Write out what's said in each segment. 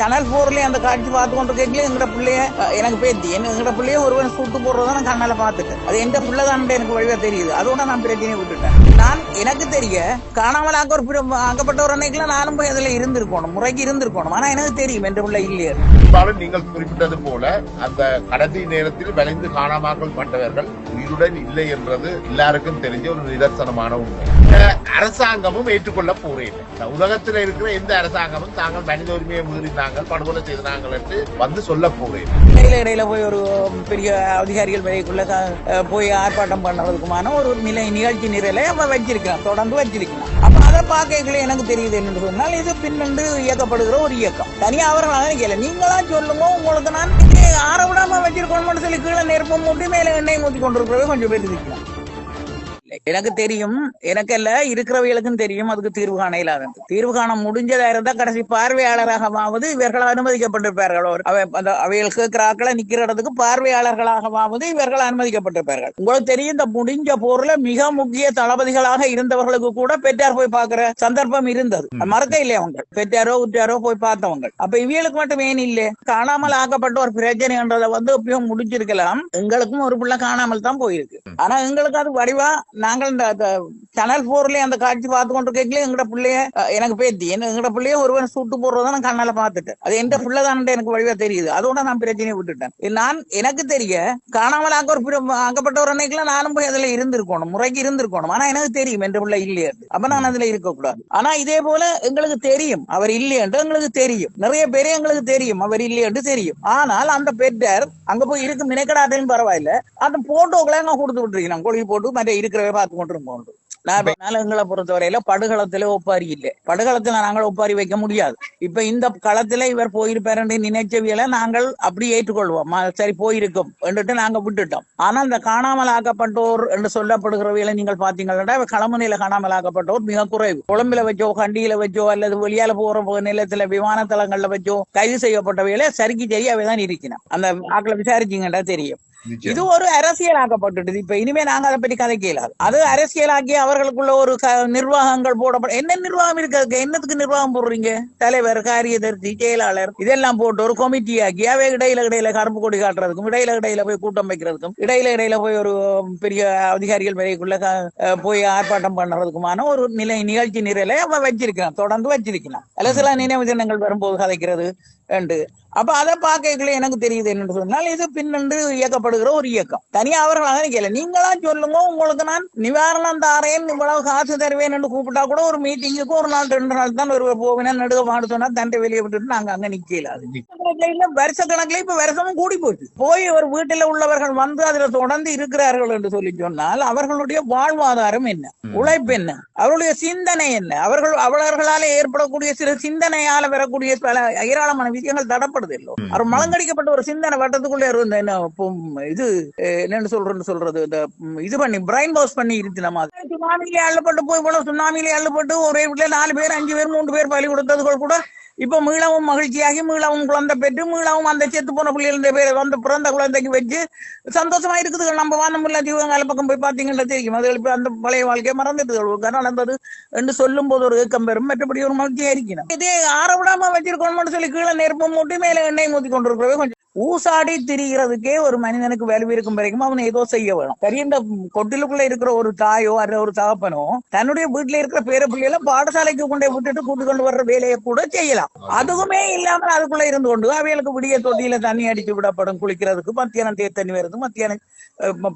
Channel போர்லயே அந்த காட்சி பார்த்து கொண்டு எங்கட பிள்ளைய? எனக்கு பேத்தி என்ன எங்கட பிள்ளைய ஒருவன் சுட்டு போடுறதா நான் கண்ணால பாத்துட்டேன் அது எந்த பிள்ளைதான் எனக்கு வழியா தெரியுது. அதோட நான் பிரச்சனையை விட்டுட்டேன். நான் எனக்கு தெரிய காணாமல் ஆக்க ஒரு பிற- ஆக்கப்பட்ட ஒரு அன்னைக்குலாம் நானும் போய் அதுல இருந்திருக்கணும். முறைக்கு இருந்திருக்கணும். ஆனா எனக்கு தெரியும் என்ற பிள்ளை இல்லையே. பெரும்பாலும் நீங்கள் குறிப்பிட்டது போல அந்த கடைசி நேரத்தில் விளைந்து காணாமல் பட்டவர்கள் உயிருடன் இல்லை என்றது எல்லாருக்கும் தெரிஞ்ச ஒரு நிதர்சனமான உண்மை. அரசாங்கமும் ஏற்றுக்கொள்ள போறேன். உலகத்தில் இருக்கிற எந்த அரசாங்கமும் தாங்கள் மனித உரிமையை நாங்கள் படுகொலை செய்தாங்கள் என்று வந்து சொல்ல போகிறேன் இடையில இடையில போய் ஒரு பெரிய அதிகாரிகள் வரைக்குள்ள போய் ஆர்ப்பாட்டம் பண்ணுறதுக்குமான ஒரு நிலை நிகழ்ச்சி நிரலை அவன் வச்சிருக்கான் தொடர்ந்து வச்சிருக்கான் அப்ப அதை பார்க்கல எனக்கு தெரியுது என்று சொன்னால் இது பின்னண்டு இயக்கப்படுகிற ஒரு இயக்கம். தனியா அவர்களாக கேட்கல நீங்களா சொல்லுங்க உங்களுக்கு நான் இங்கே ஆற விடாம வச்சிருக்கணும்னு சொல்லி கீழே நெருப்பம் மூட்டி மேலே எண்ணெய் ஊத்தி கொண்டிருக்கிறது கொஞ்சம் பேர் இருக்கலாம் எனக்கு தெரியும் எனக்கல்ல இருக்கிறவர்களுக்கும் தெரியும் அதுக்கு தீர்வு காண இல்லாத தீர்வு காண முடிஞ்சதா இருந்தா கடைசி பார்வையாளராகவாவது இவர்கள் அனுமதிக்கப்பட்டிருப்பார்கள். அந்த அவைகள் கேட்கிற ஆக்களை நிக்கிற இடத்துக்கு பார்வையாளர்களாகவாவது இவர்கள் அனுமதிக்கப்பட்டிருப்பார்கள். உங்களுக்கு தெரியும் இந்த முடிஞ்ச போர்ல மிக முக்கிய தளபதிகளாக இருந்தவர்களுக்கு கூட பெற்றார் போய் பார்க்கிற சந்தர்ப்பம் இருந்தது. மறக்க இல்லையா அவங்க பெற்றாரோ உற்றாரோ போய் பார்த்தவங்க. அப்ப இவங்களுக்கு மட்டும் ஏன் இல்லை? காணாமல் ஆக்கப்பட்ட ஒரு பிரச்சனைன்றதை வந்து எப்பயும் முடிஞ்சிருக்கலாம். எங்களுக்கும் ஒரு பிள்ளை காணாமல் தான் போயிருக்கு. ஆனா எங்களுக்கு அது வடிவா நாங்கள் இந்த சேனல் போர்லயே அந்த காட்சி பார்த்து கொண்டு கேட்கல எங்கட பிள்ளைய எனக்கு பேத்தி. எங்கட பிள்ளைய ஒருவன் சுட்டு போடுறத நான் கண்ணால பார்த்துட்டேன். அது எந்த பிள்ளை தான் எனக்கு வடிவா தெரியுது. அதோட நான் பிரச்சனையை விட்டுட்டேன். நான் எனக்கு தெரிய காணாமல் ஆக்க ஒரு ஆக்கப்பட்ட ஒரு அன்னைக்குலாம் நானும் போய் அதுல இருந்திருக்கணும். முறைக்கு இருந்திருக்கணும். ஆனா எனக்கு தெரியும் என்ற பிள்ளை இல்லையே அப்ப நான் அதுல இருக்கக்கூடாது. ஆனா இதே போல எங்களுக்கு தெரியும். அவர் இல்லையென்று எங்களுக்கு தெரியும். நிறைய பேரே எங்களுக்கு தெரியும். அவர் இல்லையென்று தெரியும். ஆனால் அந்த பெற்றார் அங்க போய் இருக்கும் நினைக்கடாட்டையும் பரவாயில்ல. அந்த போட்டோக்களை நான் கொடுத்து விட்டுருக்கேன் கொழுகி போட்டு மற்ற இருக்கிறவே பார்த்து கொண்டு இருக்கோம் நான் எங்களை பொறுத்தவரையில படுகளத்துல ஒப்பாரி இல்லை. படுகளத்துல நாங்கள் ஒப்பாரி வைக்க முடியாது. இப்ப இந்த களத்துல இவர் போயிருப்பாரு நினைச்சவியல நாங்கள் அப்படி ஏற்றுக்கொள்வோம். சரி போயிருக்கும் என்றுட்டு நாங்க விட்டுட்டோம். ஆனா இந்த காணாமல் ஆக்கப்பட்டோர் என்று சொல்லப்படுகிறவையில நீங்கள் பாத்தீங்கன்னா களமுனையில காணாமல் ஆக்கப்பட்டோர் மிக குறைவு. கொழும்புல வச்சோ கண்டியில வச்சோ அல்லது வெளியால போற நிலத்துல விமான தளங்கள்ல வச்சோ கைது செய்யப்பட்டவையில சரிக்கு சரி தான் இருக்கணும் அந்த ஆக்களை விசாரிச்சீங்கன்னா தெரியும். இது ஒரு அரசியலாக்கப்பட்டுட்டது. இப்ப இனிமே நாங்க அதை பற்றி கதை அது அரசியலாக்கி அவர்களுக்குள்ள ஒரு நிர்வாகங்கள் போடப்பட என்ன நிர்வாகம் இருக்கு? என்னத்துக்கு நிர்வாகம் போடுறீங்க? தலைவர் காரியதர்த்தி செயலாளர் இதெல்லாம் போட்டு ஒரு கமிட்டி ஆக்கி அவை இடையில இடையில கருப்பு கொடி காட்டுறதுக்கும் இடையில இடையில போய் கூட்டம் வைக்கிறதுக்கும் இடையில இடையில போய் ஒரு பெரிய அதிகாரிகள் வரைக்குள்ள அஹ் போய் ஆர்ப்பாட்டம் பண்றதுக்குமான ஒரு நிலை நிகழ்ச்சி நிரலை அவன் வச்சிருக்கான் தொடர்ந்து வச்சிருக்கலாம் அல்ல சில நினைவு தினங்கள் வரும்போது கதைக்கிறது. என்று. அப்ப அதை பார்க்கல எனக்கு தெரியுது என்னன்னு சொன்னால் இது பின்னண்டு இயக்கப்படுகிற ஒரு இயக்கம். தனியா அவர்களாக கேட்கல நீங்களா சொல்லுங்க உங்களுக்கு நான் நிவாரணம் தாரேன் இவ்வளவு காசு தருவேன் என்று கூப்பிட்டா கூட ஒரு மீட்டிங்குக்கு ஒரு நாள் ரெண்டு நாள் தான் ஒரு போவேன் நடுக மாடு சொன்னா தண்டை வெளியே விட்டுட்டு நாங்க அங்க நிக்கல அது. வருஷ கணக்குல இப்ப வருஷமும் கூடி போச்சு. போய் ஒரு வீட்டுல உள்ளவர்கள் வந்து அதுல தொடர்ந்து இருக்கிறார்கள் என்று சொல்லி சொன்னால் அவர்களுடைய வாழ்வாதாரம் என்ன? உழைப்பு என்ன? அவருடைய சிந்தனை என்ன? அவர்கள் அவர்களால ஏற்படக்கூடிய சில சிந்தனையால வரக்கூடிய பல ஏராளமான தடப்படுது இல்லை அவர் மலங்கடிக்கப்பட்ட ஒரு சிந்தனை வட்டத்துக்குள்ளே இருந்த என்ன இது என்னன்னு சொல்றேன்னு சொல்றது இந்த இது பண்ணி பிரைன் வாஷ் பண்ணி இருக்கு நம்ம சுனாமியிலே அள்ளப்பட்டு போய் போல சுனாமியிலே அள்ளப்பட்டு ஒரே வீட்டுல நாலு பேர் அஞ்சு பேர் மூன்று பேர் பலி கொடுத்ததுகள் கூட இப்ப மீளவும் மகிழ்ச்சியாகி மீளவும் குழந்தை பெற்று மீளவும் அந்த செத்து போன பிள்ளைகளுடைய பேர் வந்து பிறந்த குழந்தைக்கு வச்சு சந்தோஷமா இருக்குது. நம்ம வானமுல்ல ஜீவங்கால பக்கம் போய் பாத்தீங்கன்னா தெரியும். அது இப்ப அந்த பழைய வாழ்க்கையை மறந்துட்டு நடந்தது என்று சொல்லும் போது ஒரு ஏக்கம் பெறும். மற்றபடி ஒரு மகிழ்ச்சியா இருக்கணும். இதே ஆற விடாம வச்சிருக்கணும்னு சொல்லி கீழே நெருப்பம் மூட்டி மேல எண்ணெய் ஊத்தி கொண்டிருக்கிறவே கொஞ்சம் ஊசாடி திரிகிறதுக்கே ஒரு மனிதனுக்கு வலு இருக்கும் வரைக்கும் அவன் ஏதோ செய்ய வேணும். சரி இந்த கொட்டிலுக்குள்ள இருக்கிற ஒரு தாயோ அல்ல ஒரு தகப்பனோ தன்னுடைய வீட்டுல இருக்கிற பேர பிள்ளைகளை பாடசாலைக்கு கொண்டே விட்டுட்டு கூட்டு கொண்டு வர்ற வேலையை கூட செய்யலாம். அதுவுமே இல்லாம அதுக்குள்ள இருந்து கொண்டு அவைகளுக்கு விடிய தொட்டியில தண்ணி அடிச்சு விடப்படும் குளிக்கிறதுக்கு மத்தியானம் தேர் தண்ணி வருது மத்தியானம்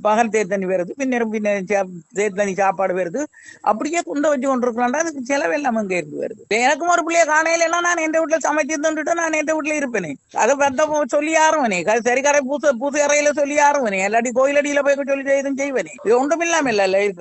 பகல் தேர் தண்ணி வருது பின்னர் பின்ன சா- தேர் தண்ணி சாப்பாடு வருது. அப்படியே குந்த வச்சு கொண்டிருக்கலாம்டா அதுக்கு செலவு எல்லாம் அங்க இருந்து வருது. எனக்கும் ஒரு பிள்ளைய காணையிலன்னா நான் எந்த வீட்டுல சமைச்சு தந்துட்டு நான் எந்த வீட்டுல இருப்பேனே. அதை பத்த சொல்லி யாருவனே சரி பூச பூசை அறையில சொல்லி யாருவனே எல்லாட்டி கோயிலடியில போய் சொல்லி செய்தும் செய்வனே இது ஒன்றும் இல்லாமல் இல்ல இருக்கு